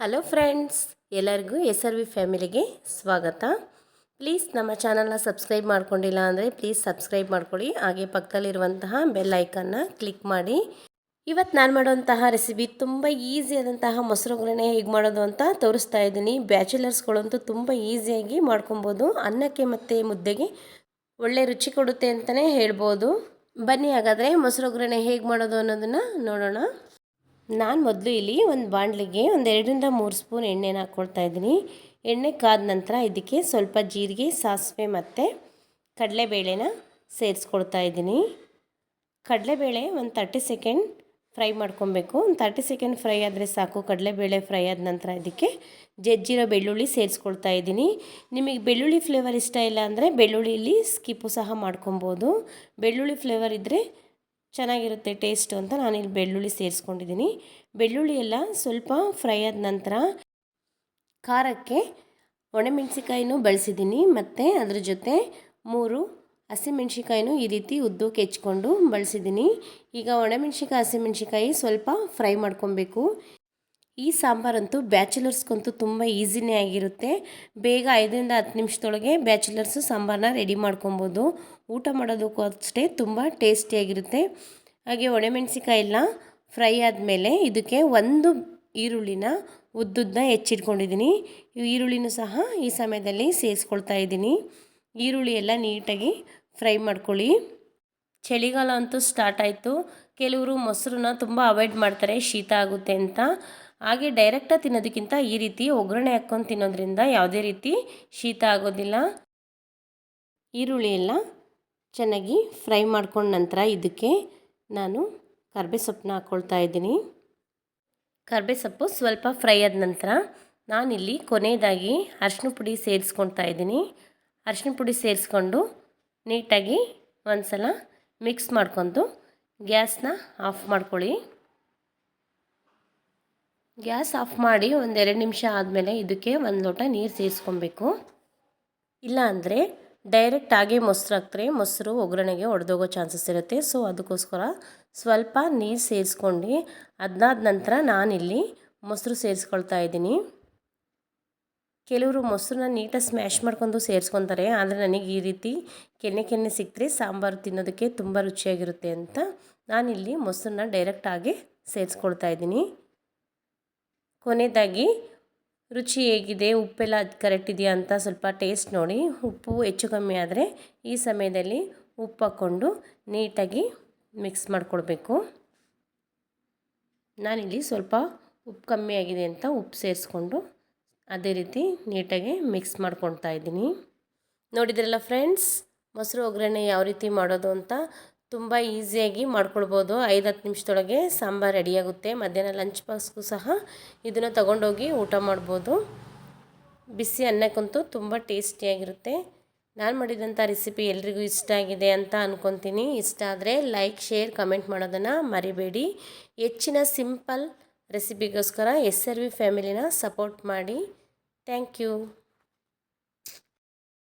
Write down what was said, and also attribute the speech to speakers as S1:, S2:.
S1: Hello friends, ಎಲ್ಲರಿಗೂ S R V ಫ್ಯಾಮಿಲಿಗೆ ಸ್ವಾಗತ. ಪ್ಲೀಸ್ ನಮ್ಮ ಚಾನಲ್ನ ಸಬ್ಸ್ಕ್ರೈಬ್ ಮಾಡ್ಕೊಂಡಿಲ್ಲ ಅಂದರೆ ಪ್ಲೀಸ್ ಸಬ್ಸ್ಕ್ರೈಬ್ ಮಾಡ್ಕೊಳ್ಳಿ. ಹಾಗೆ ಪಕ್ಕದಲ್ಲಿರುವಂತಹ ಬೆಲ್ ಐಕನ್ನ ಕ್ಲಿಕ್ ಮಾಡಿ. ಇವತ್ತು ನಾನು ಮಾಡುವಂತಹ ರೆಸಿಪಿ ತುಂಬ ಈಸಿ ಮೊಸರು ಒಗ್ಗರಣೆ ಹೇಗೆ ಮಾಡೋದು ಅಂತ ತೋರಿಸ್ತಾ ಇದ್ದೀನಿ. ಬ್ಯಾಚುಲರ್ಸ್ಗಳಂತೂ ತುಂಬ ಈಸಿಯಾಗಿ ಮಾಡ್ಕೊಬೋದು. ಅನ್ನಕ್ಕೆ ಮತ್ತು ಮುದ್ದೆಗೆ ಒಳ್ಳೆ ರುಚಿ ಕೊಡುತ್ತೆ ಅಂತಲೇ ಹೇಳ್ಬೋದು. ಬನ್ನಿ ಹಾಗಾದರೆ ಮೊಸರು ಹೇಗೆ ಮಾಡೋದು ಅನ್ನೋದನ್ನು ನೋಡೋಣ. ನಾನು ಮೊದಲು ಇಲ್ಲಿ ಒಂದು ಬಾಣಲಿಗೆ ಒಂದು ಎರಡರಿಂದ ಮೂರು ಸ್ಪೂನ್ ಎಣ್ಣೆನ ಹಾಕ್ಕೊಳ್ತಾ ಇದ್ದೀನಿ. ಎಣ್ಣೆ ಕಾದ ನಂತರ ಇದಕ್ಕೆ ಸ್ವಲ್ಪ ಜೀರಿಗೆ, ಸಾಸಿವೆ ಮತ್ತು ಕಡಲೆಬೇಳೆನ ಸೇರಿಸ್ಕೊಳ್ತಾ ಇದ್ದೀನಿ. ಕಡಲೆಬೇಳೆ ಒಂದು ತರ್ಟಿ ಸೆಕೆಂಡ್ ಫ್ರೈ ಮಾಡ್ಕೊಬೇಕು. ಒಂದು ತರ್ಟಿ ಸೆಕೆಂಡ್ ಫ್ರೈ ಆದರೆ ಸಾಕು. ಕಡಲೆಬೇಳೆ ಫ್ರೈ ಆದ ನಂತರ ಇದಕ್ಕೆ ಜಜ್ಜಿರೋ ಬೆಳ್ಳುಳ್ಳಿ ಸೇರಿಸ್ಕೊಳ್ತಾ ಇದ್ದೀನಿ. ನಿಮಗೆ ಬೆಳ್ಳುಳ್ಳಿ ಫ್ಲೇವರ್ ಇಷ್ಟ ಇಲ್ಲ ಅಂದರೆ ಬೆಳ್ಳುಳ್ಳಿಲಿ ಸ್ಕಿಪ್ಪು ಸಹ ಮಾಡ್ಕೊಬೋದು. ಬೆಳ್ಳುಳ್ಳಿ ಫ್ಲೇವರ್ ಇದ್ದರೆ ಚೆನ್ನಾಗಿರುತ್ತೆ ಟೇಸ್ಟು ಅಂತ ನಾನಿಲ್ಲಿ ಬೆಳ್ಳುಳ್ಳಿ ಸೇರಿಸ್ಕೊಂಡಿದ್ದೀನಿ. ಬೆಳ್ಳುಳ್ಳಿ ಎಲ್ಲ ಸ್ವಲ್ಪ ಫ್ರೈ ಆದ ನಂತರ ಖಾರಕ್ಕೆ ಒಣಮೆಣ್ಸಿಕಾಯಿನೂ ಬಳಸಿದ್ದೀನಿ. ಮತ್ತು ಅದ್ರ ಜೊತೆ ಮೂರು ಹಸಿಮೆಣ್ಸಿಕಾಯಿನೂ ಈ ರೀತಿ ಉದ್ದಕ್ಕೆ ಹೆಚ್ಕೊಂಡು ಬಳಸಿದ್ದೀನಿ. ಈಗ ಒಣಮೆಣ್ಸಿಕಾಯಿ ಹಸಿಮೆಣ್ಸಿಕಾಯಿ ಸ್ವಲ್ಪ ಫ್ರೈ ಮಾಡ್ಕೊಬೇಕು. ಈ ಸಾಂಬಾರಂತೂ ಬ್ಯಾಚುಲರ್ಸ್ಗಂತೂ ತುಂಬ ಈಸಿನೇ ಆಗಿರುತ್ತೆ. ಬೇಗ ಐದರಿಂದ ಹತ್ತು ನಿಮಿಷದೊಳಗೆ ಬ್ಯಾಚುಲರ್ಸು ಸಾಂಬಾರನ್ನ ರೆಡಿ ಮಾಡ್ಕೊಬೋದು. ಊಟ ಮಾಡೋದಕ್ಕೂ ಅಷ್ಟೇ ತುಂಬ ಟೇಸ್ಟಿಯಾಗಿರುತ್ತೆ. ಹಾಗೆ ಒಣಮೆಣ್ಸಿಕಾಯಿ ಎಲ್ಲ ಫ್ರೈ ಆದಮೇಲೆ ಇದಕ್ಕೆ ಒಂದು ಈರುಳ್ಳಿನ ಉದ್ದುದ್ದ ಹೆಚ್ಚಿಟ್ಕೊಂಡಿದ್ದೀನಿ. ಈರುಳ್ಳಿನೂ ಸಹ ಈ ಸಮಯದಲ್ಲಿ ಸೇರಿಸ್ಕೊಳ್ತಾ ಇದ್ದೀನಿ. ಈರುಳ್ಳಿ ಎಲ್ಲ ನೀಟಾಗಿ ಫ್ರೈ ಮಾಡ್ಕೊಳ್ಳಿ. ಚಳಿಗಾಲ ಅಂತೂ ಸ್ಟಾರ್ಟ್ ಆಯಿತು. ಕೆಲವರು ಮೊಸರನ್ನ ತುಂಬ ಅವಾಯ್ಡ್ ಮಾಡ್ತಾರೆ, ಶೀತ ಆಗುತ್ತೆ ಅಂತ. ಹಾಗೆ ಡೈರೆಕ್ಟಾಗಿ ತಿನ್ನೋದಕ್ಕಿಂತ ಈ ರೀತಿ ಒಗ್ಗರಣೆ ಹಾಕ್ಕೊಂಡು ತಿನ್ನೋದ್ರಿಂದ ಯಾವುದೇ ರೀತಿ ಶೀತ ಆಗೋದಿಲ್ಲ. ಈರುಳ್ಳಿ ಎಲ್ಲ ಚೆನ್ನಾಗಿ ಫ್ರೈ ಮಾಡ್ಕೊಂಡ ನಂತರ ಇದಕ್ಕೆ ನಾನು ಕರ್ಬೆ ಸೊಪ್ಪನ್ನ ಹಾಕ್ಕೊಳ್ತಾ ಇದ್ದೀನಿ. ಕರ್ಬೆ ಸೊಪ್ಪು ಸ್ವಲ್ಪ ಫ್ರೈ ಆದ ನಂತರ ನಾನಿಲ್ಲಿ ಕೊನೆಯದಾಗಿ ಅರ್ಶಿನ ಪುಡಿ ಸೇರಿಸ್ಕೊಳ್ತಾ ಇದ್ದೀನಿ. ಅರ್ಶಿನ ಪುಡಿ ಸೇರಿಸ್ಕೊಂಡು ನೀಟಾಗಿ ಒಂದು ಸಲ ಮಿಕ್ಸ್ ಮಾಡ್ಕೊಂಡು ಗ್ಯಾಸ್ನ ಆಫ್ ಮಾಡ್ಕೊಳ್ಳಿ. ಗ್ಯಾಸ್ ಆಫ್ ಮಾಡಿ ಒಂದೆರಡು ನಿಮಿಷ ಆದಮೇಲೆ ಇದಕ್ಕೆ ಒಂದು ಲೋಟ ನೀರು ಸೇರಿಸ್ಕೊಬೇಕು ಇಲ್ಲಾಂದರೆ ಡೈರೆಕ್ಟ್ ಆಗೇ ಮೊಸರು ಹಾಕ್ತಾರೆ ಮೊಸರು ಒಗ್ಗರಣೆಗೆ ಒಡೆದೋಗೋ ಚಾನ್ಸಸ್ ಇರುತ್ತೆ. ಸೊ, ಅದಕ್ಕೋಸ್ಕರ ಸ್ವಲ್ಪ ನೀರು ಸೇರಿಸ್ಕೊಂಡು ಅದಾದ ನಂತರ ನಾನಿಲ್ಲಿ ಮೊಸರು ಸೇರಿಸ್ಕೊಳ್ತಾ ಇದ್ದೀನಿ. ಕೆಲವರು ಮೊಸರನ್ನ ನೀಟಾಗಿ ಸ್ಮ್ಯಾಶ್ ಮಾಡ್ಕೊಂಡು ಸೇರಿಸ್ಕೊತಾರೆ. ಆದರೆ ನನಗೆ ಈ ರೀತಿ ಕೆನೆ ಕೆನೆ ಸಿಕ್ಕರೆ ಸಾಂಬಾರು ತಿನ್ನೋದಕ್ಕೆ ತುಂಬ ರುಚಿಯಾಗಿರುತ್ತೆ ಅಂತ ನಾನಿಲ್ಲಿ ಮೊಸರನ್ನ ಡೈರೆಕ್ಟಾಗಿ ಸೇರಿಸ್ಕೊಳ್ತಾ ಇದ್ದೀನಿ. ಕೊನೆಯದಾಗಿ ರುಚಿ ಹೇಗಿದೆ? ಉಪ್ಪೆಲ್ಲ ಕರೆಕ್ಟ್ ಇದೆಯಾ ಅಂತ ಸ್ವಲ್ಪ ಟೇಸ್ಟ್ ನೋಡಿ. ಉಪ್ಪು ಹೆಚ್ಚು ಕಮ್ಮಿ ಆದರೆ ಈ ಸಮಯದಲ್ಲಿ ಉಪ್ಪು ಹಾಕ್ಕೊಂಡು ನೀಟಾಗಿ ಮಿಕ್ಸ್ ಮಾಡಿಕೊಡ್ಬೇಕು. ನಾನಿಲ್ಲಿ ಸ್ವಲ್ಪ ಉಪ್ಪು ಕಮ್ಮಿ ಆಗಿದೆ ಅಂತ ಉಪ್ಪು ಸೇರಿಸ್ಕೊಂಡು ಅದೇ ರೀತಿ ನೀಟಾಗಿ ಮಿಕ್ಸ್ ಮಾಡ್ಕೊಳ್ತಾ ಇದ್ದೀನಿ. ನೋಡಿದ್ರಲ್ಲ ಫ್ರೆಂಡ್ಸ್ ಮೊಸರು ಒಗ್ಗರಣೆ ಯಾವ ರೀತಿ ಮಾಡೋದು ಅಂತ ತುಂಬ ಈಸಿಯಾಗಿ ಮಾಡ್ಕೊಳ್ಬೋದು. ಐದು ಹತ್ತು ನಿಮಿಷದೊಳಗೆ ಸಾಂಬಾರು ರೆಡಿಯಾಗುತ್ತೆ ಮಧ್ಯಾಹ್ನ ಲಂಚ್ ಬಾಕ್ಸ್ಗೂ ಸಹ ಇದನ್ನು ತಗೊಂಡೋಗಿ ಊಟ ಮಾಡ್ಬೋದು. ಬಿಸಿ ಅನ್ನಕ್ಕಂತೂ ತುಂಬ ಟೇಸ್ಟಿಯಾಗಿರುತ್ತೆ ನಾನು ಮಾಡಿದಂಥ ರೆಸಿಪಿ ಎಲ್ರಿಗೂ ಇಷ್ಟ ಆಗಿದೆ ಅಂತ ಅಂದ್ಕೊತೀನಿ ಇಷ್ಟ ಆದರೆ ಲೈಕ್ ಶೇರ್ ಕಮೆಂಟ್ ಮಾಡೋದನ್ನು ಮರಿಬೇಡಿ. ಹೆಚ್ಚಿನ ಸಿಂಪಲ್ ರೆಸಿಪಿಗೋಸ್ಕರ ಎಸ್ ಆರ್ ವಿ ಫ್ಯಾಮಿಲಿನ ಸಪೋರ್ಟ್ ಮಾಡಿ. Thank you